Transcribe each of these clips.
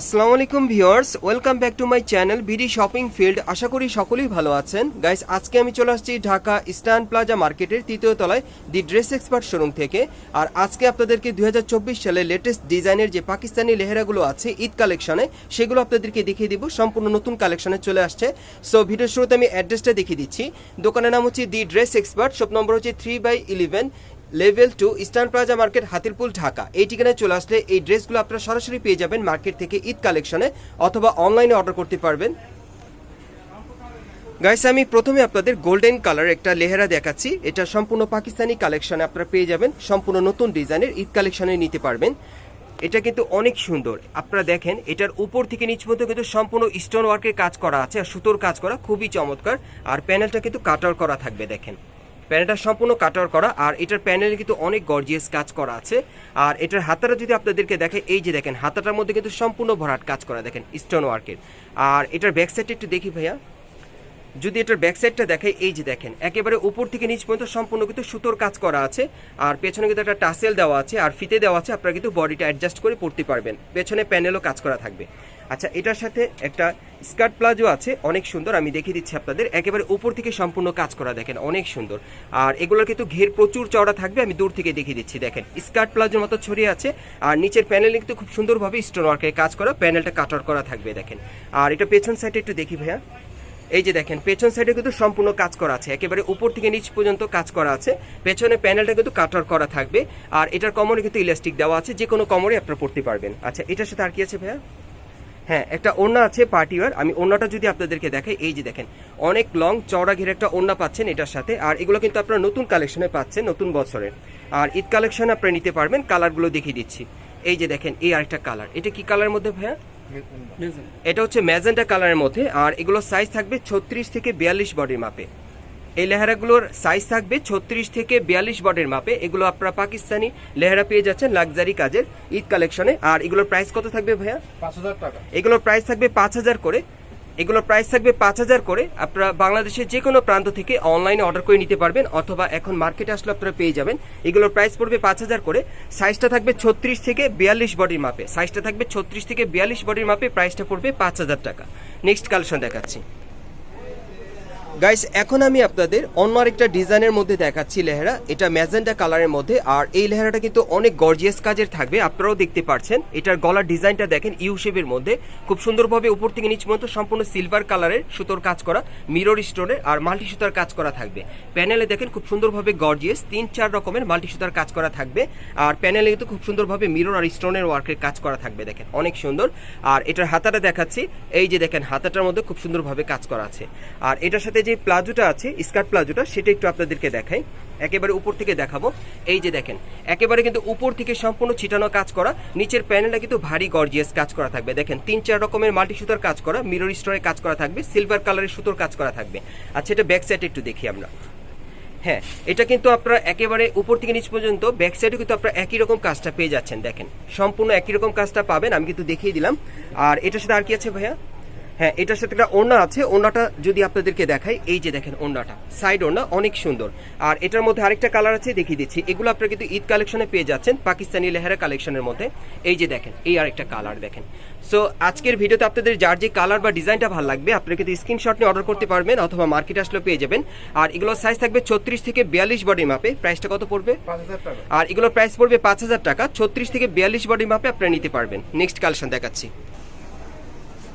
আসসালামু আলাইকুম viewers, welcome back to my channel BD shopping field. আশা করি সকলেই ভালো আছেন। গাইস, আজকে আমি চলে আসছি ঢাকা ইস্টার্ন প্লাজা মার্কেটের তৃতীয় তলায়, দি ড্রেস এক্সপার্ট শোরুম থেকে। আর আজকে আপনাদেরকে দুই হাজার চব্বিশ সালে লেটেস্ট ডিজাইনের যে পাকিস্তানি লেহেরাগুলো আছে, ঈদ কালেকশনে সেগুলো আপনাদেরকে দেখিয়ে দিব। সম্পূর্ণ নতুন কালেকশনে চলে আসছে। সো ভিডিও শুরুতে আমি অ্যাড্রেসটা দেখিয়ে দিচ্ছি। দোকানের নাম হচ্ছে the Dress Expert shop number হচ্ছে three by eleven level two Eastern Plaza market, Hatirpul, Dhaka. এই ঠিকানায় চলে আসলে এই ড্রেসগুলো আপনারা সরাসরি পেয়ে যাবেন মার্কেট থেকে ঈদ কালেকশনে অথবা অনলাইনে অর্ডার করতে পারবেন। গাইস আমি প্রথমে আপনাদের গোল্ডেন কালার একটা লেহেরা দেখাচ্ছি। এটা সম্পূর্ণ পাকিস্তানি কালেকশনে আপনারা পেয়ে যাবেন। সম্পূর্ণ নতুন ডিজাইনের ঈদ কালেকশনে নিতে পারবেন। এটা কিন্তু অনেক সুন্দর। আপনারা দেখেন, এটার উপর থেকে নিচ পর্যন্ত কিন্তু সম্পূর্ণ স্টোন ওয়ার্কের কাজ করা আছে আর সুতোর কাজ করা খুবই চমৎকার। আর প্যানেলটা কিন্তু কাটার করা থাকবে, দেখেন। প্যানেলটা সম্পূর্ণ কাটার করা, আর এটার প্যানেলে কিন্তু অনেক গর্জিয়াস কাজ করা আছে। আর এটার হাতাটা যদি আপনাদেরকে দেখে, এই যে দেখেন, হাতাটার মধ্যে কিন্তু সম্পূর্ণ ভরাট কাজ করা, দেখেন স্টোন ওয়ার্কের আর এটার ব্যাক সাইডটা একটু দেখি ভাইয়া। যদি এটার ব্যাক সাইডটা দেখে, এই যে দেখেন, একেবারে উপর থেকে নিচ পর্যন্ত সম্পূর্ণ কিন্তু সুতোর কাজ করা আছে। আর পেছনে কিন্তু একটা টাসেল দেওয়া আছে, আর ফিতে দেওয়া আছে, আপনারা কিন্তু বডিটা অ্যাডজাস্ট করে পড়তে পারবেন। পেছনে প্যানেলও কাজ করা থাকবে। আচ্ছা এটার সাথে একটা স্কার্ট প্লাজো আছে, অনেক সুন্দর, আমি দেখিয়ে দিচ্ছি আপনাদের। একেবারে উপর থেকে সম্পূর্ণ কাজ করা, দেখেন, অনেক সুন্দর। আর এগুলোর কিন্তু ঘের প্রচুর চওড়া থাকবে, আমি দূর থেকে দেখিয়ে দিচ্ছি, দেখেন। স্কার্ট প্লাজোর মতো ছড়িয়ে আছে, আর নিচের প্যানেলে কিন্তু খুব সুন্দরভাবে স্টোন ওয়ার্কের কাজ করা, প্যানেলটা কাটার করা থাকবে, দেখেন। আর এটা পেছন সাইডে একটু দেখি, ভাইয়া। এই যে দেখেন, পেছন সাইডে কিন্তু সম্পূর্ণ কাজ করা আছে, একেবারে উপর থেকে নিচ পর্যন্ত কাজ করা আছে, পেছনে প্যানেলটা কিন্তু কাটার করা থাকবে, আর এটার কমরে কিন্তু ইলাস্টিক দেওয়া আছে যে কোনো কমরে আপনারা পড়তে পারবেন। আচ্ছা এটার সাথে আর কি আছে, ভাইয়া? হ্যাঁ একটা ওড়না আছে পার্টি ওয়ার। আমি ওড়নাটা যদি আপনাদেরকে দেখাই এই যে দেখেন অনেক লং চওড়া ঘিরে একটা ওড়না পাচ্ছেন এটার সাথে আর এগুলো কিন্তু আপনারা নতুন কালেকশনে পাচ্ছেন নতুন বছরের। আর ঈদ কালেকশন আপনারা নিতে পারবেন কালারগুলো দেখিয়ে দিচ্ছি। এই যে দেখেন এই আরেকটা কালার। এটা কি কালারের মধ্যে ভাইয়া? এটা হচ্ছে ম্যাজেন্টা কালারের মধ্যে আর এগুলো সাইজ থাকবে ছত্রিশ থেকে বিয়াল্লিশ বডির মাপে এই লেহারাগুলোর সাইজ থাকবে ছত্রিশ থেকে বিয়াল্লিশ বডির মাপে। এগুলো আপনারা পাকিস্তানি লেহারা পেয়ে যাচ্ছেন লাক্সারি কাজের ঈদ কালেকশনে আর এগুলোর প্রাইস কত থাকবে ভাইয়া? পাঁচ হাজার টাকা। এগুলোর প্রাইস থাকবে পাঁচ হাজার করে। এগুলোর প্রাইস থাকবে পাঁচ হাজার করে। আপনারা বাংলাদেশের যে কোনো প্রান্ত থেকে অনলাইনে অর্ডার করে নিতে পারবেন অথবা এখন মার্কেটে আসলে আপনারা পেয়ে যাবেন। এগুলোর প্রাইস পড়বে পাঁচ হাজার করে। সাইজটা থাকবে ছত্রিশ থেকে বিয়াল্লিশ বডির মাপে। সাইজটা থাকবে ছত্রিশ থেকে বিয়াল্লিশ বডির মাপে প্রাইসটা পড়বে পাঁচ হাজার টাকা। নেক্সট কালেকশন দেখাচ্ছি। গাইস এখন আমি আপনাদের অন্য আরেকটা ডিজাইনের মধ্যে দেখাচ্ছি লেহেরা। এটা ম্যাজেন্টা কালারের মধ্যে, আর এই লেহেরাটা কিন্তু অনেক গর্জিয়াস কাজের থাকবে, আপনারাও দেখতে পাচ্ছেন এটার গলার ডিজাইনটা দেখেন ইউ শেপের মধ্যে। খুব সুন্দরভাবে উপর থেকে নিচ পর্যন্ত সম্পূর্ণ সিলভার কালারের সুতোর কাজ করা মিরর স্টোনের আর মাল্টি সুতার কাজ করা থাকবে। প্যানেলে দেখেন খুব সুন্দরভাবে গর্জিয়াস তিন চার রকমের মাল্টি সুতার কাজ করা থাকবে। আর প্যানেলে কিন্তু খুব সুন্দরভাবে মিরর আর স্টোনের ওয়ার্কের কাজ করা থাকবে, দেখেন, অনেক সুন্দর। আর এটার হাতাটা দেখাচ্ছি, এই যে দেখেন, হাতাটার মধ্যে খুব সুন্দরভাবে কাজ করা আছে। আর এটার সাথে যে প্লাজোটা আছে, স্কার্ট প্লাজোটা, সেটা একটু আপনাদেরকে দেখাই। একেবারে উপর থেকে দেখাবো। এই যে দেখেন, একেবারে কিন্তু উপর থেকে সম্পূর্ণ ছিটানো কাজ করা। নিচের প্যানেলটা কিন্তু ভারী গর্জিয়াস কাজ করা থাকবে। দেখেন, তিন চার রকমের মাল্টি সুতার কাজ করা, মিরর স্টোরের কাজ করা থাকবে, সিলভার কালারের সুতোর কাজ করা থাকবে। আচ্ছা এটা ব্যাক সাইড একটু দেখি আমরা। হ্যাঁ এটা কিন্তু আপনারা একেবারে উপর থেকে নিচ পর্যন্ত ব্যাক সাইডে কিন্তু আপনারা একই রকম কাজটা পেয়ে যাচ্ছেন। দেখেন, সম্পূর্ণ একই রকম কাজটা পাবেন, আমি কিন্তু দেখিয়ে দিলাম। আর এটার সাথে আর কি আছে ভাইয়া? হ্যাঁ এটার সাথে একটা ওড়না আছে। ওড়নাটা যদি আপনাদেরকে দেখাই এই যে দেখেন ওড়নাটা। সাইড ওড়না অনেক সুন্দর। আর এটার মধ্যে আরেকটা কালার আছে দেখিয়ে দিচ্ছি। এগুলো আপনারা কিন্তু ঈদ কালেকশনে পেয়ে যাচ্ছেন পাকিস্তানি লেহারা কালেকশনের মধ্যে। এই যে দেখেন এই আরেকটা কালার দেখেন। সো আজকের ভিডিওতে আপনাদের যার যে কালার বা ডিজাইনটা ভালো লাগবে আপনারা কিন্তু স্ক্রিনশট নিয়ে অর্ডার করতে পারবেন অথবা মার্কেট আসলে পেয়ে যাবেন। আর এগুলোর সাইজ থাকবে ছত্রিশ থেকে বিয়াল্লিশ বডি মাপে প্রাইসটা কত পড়বে? আর এগুলোর প্রাইস পড়বে পাঁচ হাজার টাকা। ছত্রিশ থেকে বিয়াল্লিশ বডি মাপে আপনারা নিতে পারবেন। নেক্সট কালেকশন দেখাচ্ছি।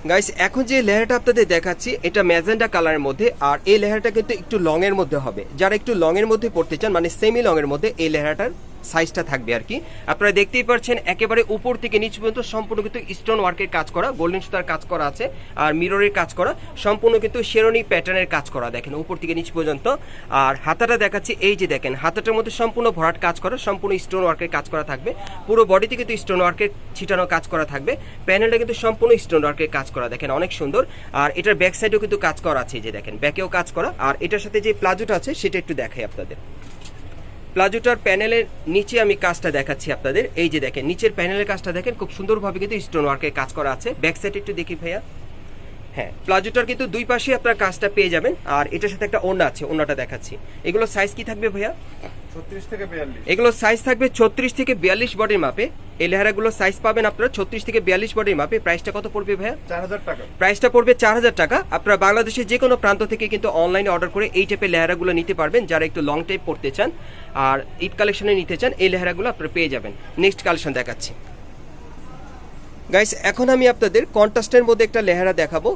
গাইস এখন যে লেহারটা আপনাদের দেখাচ্ছি, এটা ম্যাজেন্ডা কালারের মধ্যে, আর এই লেহারটা কিন্তু একটু লং এর মধ্যে হবে। যারা একটু লং এর মধ্যে পড়তে চান মানে সেমি লং এর মধ্যে, এই লেহারটার সাইজটা থাকবে আর কি। আপনারা দেখতেই পাচ্ছেন, একেবারে উপর থেকে নিচ পর্যন্ত সম্পূর্ণ কিন্তু স্টোন ওয়ার্কের কাজ করা গোল্ডেন সুতার কাজ করা আছে, আর মিররের কাজ করা, সম্পূর্ণ কিন্তু শেরনি প্যাটার্নের কাজ করা, দেখেন উপর থেকে নিচ পর্যন্ত। আর হাতাটা দেখাচ্ছি, এই যে দেখেন, হাতাটার মধ্যে সম্পূর্ণ ভরাট কাজ করা, সম্পূর্ণ স্টোন ওয়ার্কের কাজ করা থাকবে। পুরো বডিতে কিন্তু স্টোন ওয়ার্কের ছিটানো কাজ করা থাকবে। প্যানেলটা কিন্তু সম্পূর্ণ স্টোন ওয়ার্কের কাজ করা, দেখেন অনেক সুন্দর। আর এটার ব্যাক সাইডেও কিন্তু কাজ করা আছে যে দেখেন ব্যাকেও কাজ করা। আর এটার সাথে যে প্লাজোটা আছে, সেটা একটু দেখাই আপনাদের। প্লাজোটার প্যানেলের নিচে আমি কাজটা দেখাচ্ছি আপনাদের। এই যে দেখেন নিচের প্যানেলের কাজটা দেখেন খুব সুন্দরভাবে কিন্তু স্টোন ওয়ার্কের কাজ করা আছে। ব্যাক সাইড একটু দেখি ভাইয়া। হ্যাঁ প্লাজোটার কিন্তু দুই পাশে আপনার কাজটা পেয়ে যাবেন। আর এটার সাথে একটা ওনা আছে ওনাটা দেখাচ্ছি। এগুলো সাইজ কি থাকবে ভাইয়া? ছত্রিশ থেকে বিয়াল্লিশ। এগুলো সাইজ থাকবে ছত্রিশ থেকে বিয়াল্লিশ বডির মাপে। এই লেহেরাগুলো সাইজ পাবেন আপনারা ছত্রিশ থেকে বিয়াল্লিশ বডির মাপে। প্রাইসটা কত পড়বে ভাইয়া? চার হাজার টাকা। প্রাইসটা পড়বে চার হাজার টাকা। আপনারা বাংলাদেশের যে কোনো প্রান্ত থেকে কিন্তু অনলাইনে অর্ডার করে এই টাইপের লেহেরাগুলো নিতে পারবেন যারা একটু লং টাইপ পড়তে চান। আর ঈদ কালেকশনে নিতে চান এই লেহারাগুলো আপনারা পেয়ে যাবেন। নেক্সট কালেকশন দেখাচ্ছি। গাইস এখন আমি আপনাদের কন্ট্রাস্টের মধ্যে একটা লেহারা দেখাবো।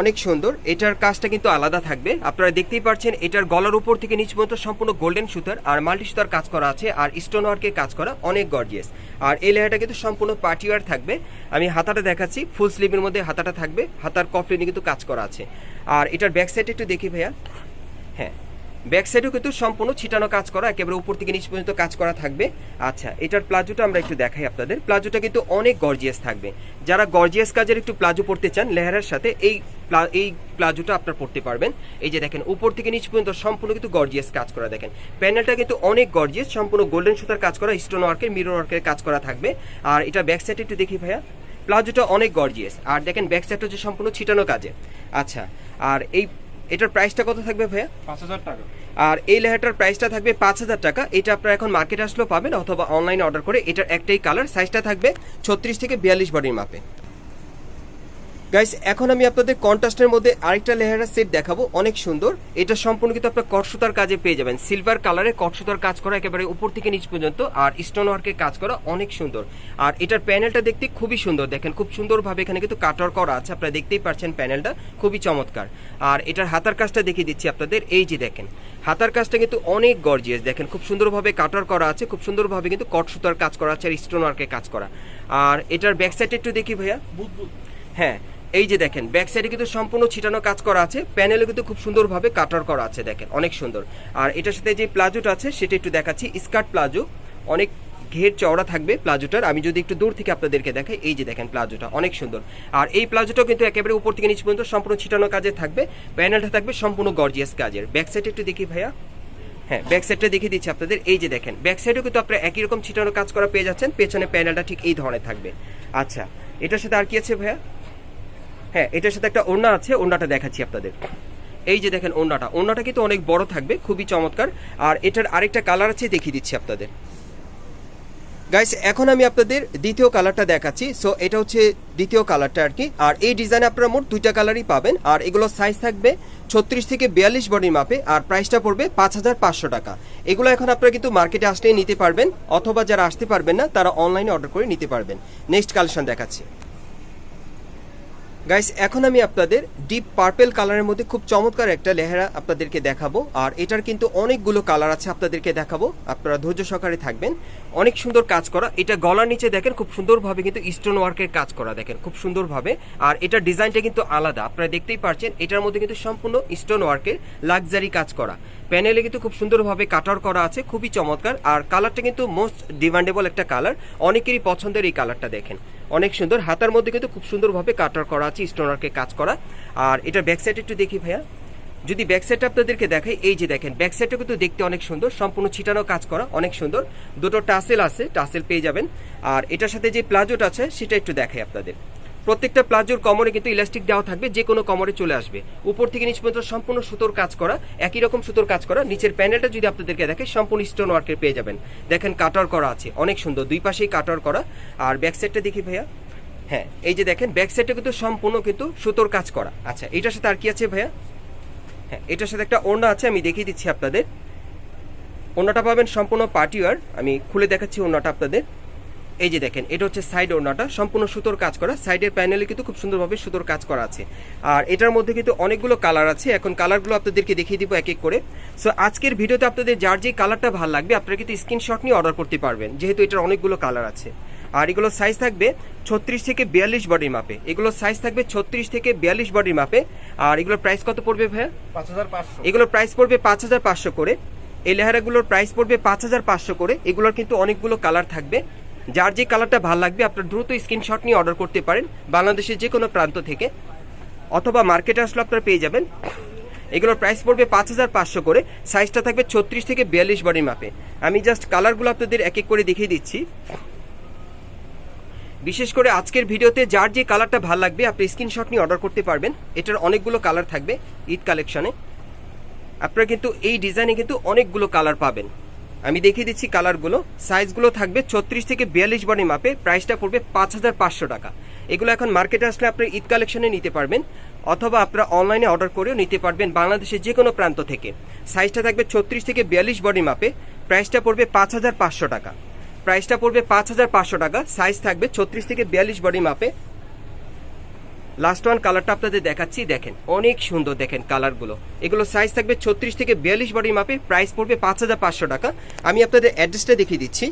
অনেক সুন্দর। এটার কাজটা কিন্তু আলাদা থাকবে। আপনারা দেখতেই পাচ্ছেন, এটার গলার উপর থেকে নিচ পর্যন্ত সম্পূর্ণ গোল্ডেন সুতার আর মাল্টি সুতার কাজ করা আছে আর স্টোন ওয়ার্কের কাজ করা অনেক গর্জিয়াস আর এই লেহাটা কিন্তু সম্পূর্ণ পার্টিওয়ার থাকবে। আমি হাতাটা দেখাচ্ছি ফুল স্লিভের মধ্যে হাতাটা থাকবে। হাতার কফলিনে কিন্তু কাজ করা আছে। আর এটার ব্যাক সাইড একটু দেখি ভাইয়া। হ্যাঁ ব্যাক সাইডেও কিন্তু সম্পূর্ণ ছিটানো কাজ করা, একেবারে উপর থেকে নিচ পর্যন্ত কাজ করা থাকবে। আচ্ছা এটার প্লাজোটা আমরা একটু দেখাই আপনাদের। প্লাজোটা কিন্তু অনেক গর্জিয়াস থাকবে। যারা গর্জিয়াস কাজের একটু প্লাজো পড়তে চান, লেহারার সাথে এই এই প্লাজোটা আপনার পড়তে পারবেন। এই যে দেখেন উপর থেকে নিচ পর্যন্ত সম্পূর্ণ কিন্তু গর্জিয়াস কাজ করা দেখেন। প্যানেলটা কিন্তু অনেক গর্জিয়াস সম্পূর্ণ গোল্ডেন সুতার কাজ করা স্টোন ওয়ার্কের মিরর ওয়ার্কের কাজ করা থাকবে। আর এটা ব্যাক সাইড একটু দেখি ভাইয়া। প্লাজোটা অনেক গর্জিয়াস আর দেখেন ব্যাক সাইডটা হচ্ছে সম্পূর্ণ ছিটানো কাজে। আচ্ছা আর এই এটার প্রাইসটা কত থাকবে ভাইয়া? পাঁচ হাজার টাকা। আর এই লেহাটার প্রাইসটা থাকবে পাঁচ হাজার টাকা। এটা আপনারা এখন মার্কেটে আসলেও পাবেন অথবা অনলাইনে অর্ডার করে এটার একটাই কালার সাইজটা থাকবে ছত্রিশ থেকে বিয়াল্লিশ বডির মাপে। গাইস এখন আমি আপনাদের কন্ট্রাস্টের মধ্যে আরেকটা লেহারা সেট দেখাবো। অনেক সুন্দর। এটা সম্পূর্ণ কিন্তু আপনার কটসুতার কাজে পেয়ে যাবেন। সিলভার কালারে কটসুতার কাজ করা একেবারে উপর থেকে নিচ পর্যন্ত আর স্টোন ওয়ার্কের কাজ করা অনেক সুন্দর। আর এটার প্যানেলটা দেখতে খুবই সুন্দর। দেখেন খুব সুন্দরভাবে এখানে কিন্তু কাটার করা আছে। আপনারা দেখতেই পাচ্ছেন প্যানেলটা খুবই চমৎকার। আর এটার হাতার কাজটা দেখিয়ে দিচ্ছি আপনাদের। এই যে দেখেন হাতার কাজটা কিন্তু অনেক গর্জিয়াস দেখেন খুব সুন্দরভাবে কাটার করা আছে। খুব সুন্দরভাবে কিন্তু কটসুতার কাজ করা আছে আর স্টোন ওয়ার্কের কাজ করা। আর এটার ব্যাক সাইড একটু দেখি ভাইয়া। হ্যাঁ এই যে দেখেন ব্যাক সাইডে কিন্তু সম্পূর্ণ ছিটানো কাজ করা আছে প্যানেলে কিন্তু খুব সুন্দরভাবে কাটার করা আছে, দেখেন, অনেক সুন্দর। আর এটার সাথে যে প্লাজোটা আছে, সেটা একটু দেখাচ্ছি স্কার্ট প্লাজো, অনেক ঘের চওড়া থাকবে প্লাজোটার। আমি যদি একটু দূর থেকে আপনাদেরকে দেখাই, এই যে দেখেন প্লাজোটা, অনেক সুন্দর। আর এই প্লাজোটাও কিন্তু একেবারে উপর থেকে নিচ পর্যন্ত সম্পূর্ণ ছিটানো কাজে থাকবে। প্যানেলটা থাকবে সম্পূর্ণ গর্জিয়াস কাজের। ব্যাক সাইডে একটু দেখি ভাইয়া। হ্যাঁ ব্যাক সাইডটা দেখিয়ে দিচ্ছি আপনাদের। এই যে দেখেন ব্যাক সাইডেও কিন্তু আপনারা একই রকম ছিটানো কাজ করা পেয়ে যাচ্ছেন। পেছনে প্যানেলটা ঠিক এই ধরনের থাকবে। আচ্ছা এটার সাথে আর কি আছে ভাইয়া? হ্যাঁ এটার সাথে একটা ওড়না আছে, ওড়নাটা দেখাচ্ছি আপনাদের। এই যে দেখেন ওড়নাটা। ওড়নাটা কিন্তু অনেক বড় থাকবে, খুবই চমৎকার। আর এটার আরেকটা কালার আছে, দেখিয়ে দিচ্ছি আপনাদের। গাইস এখন আমি আপনাদের দ্বিতীয় কালারটা দেখাচ্ছি। সো এটা হচ্ছে দ্বিতীয় কালারটা আর কি। আর এই ডিজাইনে আপনারা মোট দুইটা কালারই পাবেন। আর এগুলো সাইজ থাকবে ছত্রিশ থেকে বিয়াল্লিশ বডির মাপে আর প্রাইসটা পড়বে পাঁচ হাজার পাঁচশো টাকা। এগুলো এখন আপনারা কিন্তু মার্কেটে আসলেই নিতে পারবেন, অথবা যারা আসতে পারবেন না, তারা অনলাইনে অর্ডার করে নিতে পারবেন। নেক্সট কালেকশন দেখাচ্ছি। গাইস এখন আমি আপনাদের ডিপ পার্পেল কালারের মধ্যে খুব চমৎকার একটা লেহেরা আপনাদেরকে দেখাবো। আর এটার কিন্তু অনেকগুলো কালার আছে আপনাদেরকে দেখাবো। আপনারা ধৈর্য সহকারে থাকবেন। অনেক সুন্দর কাজ করা। এটা গলার নিচে দেখেন, খুব সুন্দরভাবে কিন্তু স্টোন ওয়ার্কের কাজ করা দেখেন, খুব সুন্দরভাবে। আর এটার ডিজাইনটা কিন্তু আলাদা। আপনারা দেখতেই পারছেন, এটার মধ্যে কিন্তু সম্পূর্ণ স্টোন ওয়ার্কের লাক্সারি কাজ করা। প্যানেলে কিন্তু খুব সুন্দরভাবে কাটার করা আছে, খুবই চমৎকার। আর কালারটা কিন্তু মোস্ট ডিমান্ডেবল একটা কালার অনেকেরই পছন্দের এই কালারটা দেখেন। অনেক সুন্দর। হাতার মধ্যে কিন্তু খুব সুন্দরভাবে কাটার করা আছে, স্টোনারকে কাজ করা। আর এটা ব্যাক সাইড একটু দেখি ভাইয়া। যদি ব্যাক সাইডটা আপনাদেরকে দেখাই, এই যে দেখেন ব্যাক সাইডটা কিন্তু দেখতে অনেক সুন্দর, সম্পূর্ণ ছিটানো কাজ করা, অনেক সুন্দর। দুটো টাসেল আছে, টাসেল পেয়ে যাবেন। আর এটার সাথে যে প্লাজোটা আছে, সেটা একটু দেখাই আপনাদের। প্রত্যেকটা প্লাজোর কমরে কিন্তু ইলাস্টিক দেওয়া থাকবে, যে কোনো কমরে চলে আসবে। উপর থেকে নিচ পর্যন্ত সম্পূর্ণ সুতোর কাজ করা, একই রকম সুতোর কাজ করা। নিচের প্যানেলটা যদি আপনাদেরকে দেখে, সম্পূর্ণ স্টোন ওয়ার্কের পেয়ে যাবেন। দেখেন কাটার করা আছে, অনেক সুন্দর, দুই পাশেই কাটার করা। আর ব্যাক সাইডটা দেখি ভাইয়া। হ্যাঁ এই যে দেখেন ব্যাক সাইডটা কিন্তু সম্পূর্ণ কিন্তু সুতোর কাজ করা। আচ্ছা এটার সাথে আর কি আছে ভাইয়া? হ্যাঁ এটার সাথে একটা ওড়না আছে, আমি দেখিয়ে দিচ্ছি আপনাদের। ওড়নাটা পাবেন সম্পূর্ণ পার্টিওয়ার আমি খুলে দেখাচ্ছি ওড়নাটা আপনাদের। এই যে দেখেন এটা হচ্ছে সাইড ওড়নাটা। সম্পূর্ণ সুতোর কাজ করা। সাইডের প্যানেলে কিন্তু খুব সুন্দরভাবে সুতোর কাজ করা আছে। আর এটার মধ্যে কিন্তু অনেকগুলো কালার আছে। এখন কালারগুলো আপনাদেরকে দেখিয়ে দিব এক এক করে। সো আজকের ভিডিওতে আপনাদের যার যে কালারটা ভালো লাগবে আপনারা কিন্তু স্ক্রিনশট নিয়ে অর্ডার করতে পারবেন। যেহেতু এটার অনেকগুলো কালার আছে। আর এগুলো সাইজ থাকবে ছত্রিশ থেকে বিয়াল্লিশ বডির মাপে এগুলো সাইজ থাকবে ছত্রিশ থেকে বিয়াল্লিশ বডির মাপে আর এগুলোর প্রাইস কত পড়বে ভাইয়া? পাঁচ হাজার পাঁচশো। এগুলোর প্রাইস পড়বে পাঁচ হাজার পাঁচশো করে। এই লেহারাগুলোর প্রাইস পড়বে পাঁচ হাজার পাঁচশো করে। এগুলোর কিন্তু অনেকগুলো কালার থাকবে। যার যে কালারটা ভালো লাগবে, আপনার দ্রুত স্ক্রিনশট নিয়ে অর্ডার করতে পারেন বাংলাদেশের যে কোনো প্রান্ত থেকে। অথবা মার্কেটে আসলে আপনারা পেয়ে যাবেন। এগুলোর প্রাইস পড়বে পাঁচ হাজার পাঁচশো করে। সাইজটা থাকবে ছত্রিশ থেকে বিয়াল্লিশ বডির মাপে আমি জাস্ট কালারগুলো আপনাদের এক এক করে দেখিয়ে দিচ্ছি। বিশেষ করে আজকের ভিডিওতে যার যে কালারটা ভালো লাগবে, আপনি স্ক্রিনশট নিয়ে অর্ডার করতে পারবেন। এটার অনেকগুলো কালার থাকবে ঈদ কালেকশনে আপনারা কিন্তু এই ডিজাইনে কিন্তু অনেকগুলো কালার পাবেন। আমি দেখিয়ে দিচ্ছি কালারগুলো। সাইজগুলো থাকবে ছত্রিশ থেকে বিয়াল্লিশ বডি মাপে প্রাইসটা পড়বে পাঁচ হাজার পাঁচশো টাকা। এগুলো এখন মার্কেটে আসলে আপনার ঈদ কালেকশনে নিতে পারবেন, অথবা আপনারা অনলাইনে অর্ডার করেও নিতে পারবেন বাংলাদেশের যে কোনো প্রান্ত থেকে। সাইজটা থাকবে ছত্রিশ থেকে বিয়াল্লিশ বডি মাপে প্রাইসটা পড়বে পাঁচ হাজার পাঁচশো টাকা। প্রাইসটা পড়বে পাঁচ হাজার পাঁচশো টাকা। সাইজ থাকবে ছত্রিশ থেকে বিয়াল্লিশ বডি মাপে লাস্ট ওয়ান কালারটা আপনাদের দেখাচ্ছি, দেখেন, অনেক সুন্দর দেখেন কালারগুলো এগুলো সাইজ থাকবে ছত্রিশ থেকে বিয়াল্লিশ বডি মাপে প্রাইস পড়বে পাঁচ হাজার পাঁচশো টাকা। আমি আপনাদের অ্যাড্রেসটা দেখিয়ে দিচ্ছি।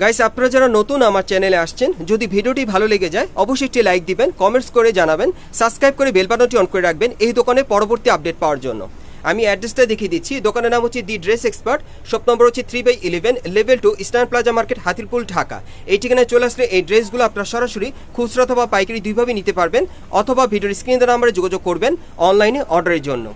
গাইস আপনারা যারা নতুন আমার চ্যানেলে আসছেন, যদি ভিডিওটি ভালো লেগে যায়, অবশ্যই একটি লাইক দিবেন কমেন্টস করে জানাবেন সাবস্ক্রাইব করে বেল বাটনটি অন করে রাখবেন, এই দোকানে পরবর্তী আপডেট পাওয়ার জন্য। আমি অ্যাড্রেসটা দেখিয়ে দিচ্ছি। দোকানের নাম হচ্ছে the Dress Expert. Shop number হচ্ছে three by eleven, level two Eastern Plaza market, Hatirpul, Dhaka. এই ঠিকানায় চলে আসলে এই ড্রেসগুলো আপনারা সরাসরি খুচরা অথবা পাইকারি দুইভাবে নিতে পারবেন। অথবা ভিডিওর স্ক্রিন নাম্বারে যোগাযোগ করবেন অনলাইনে অর্ডারের জন্য।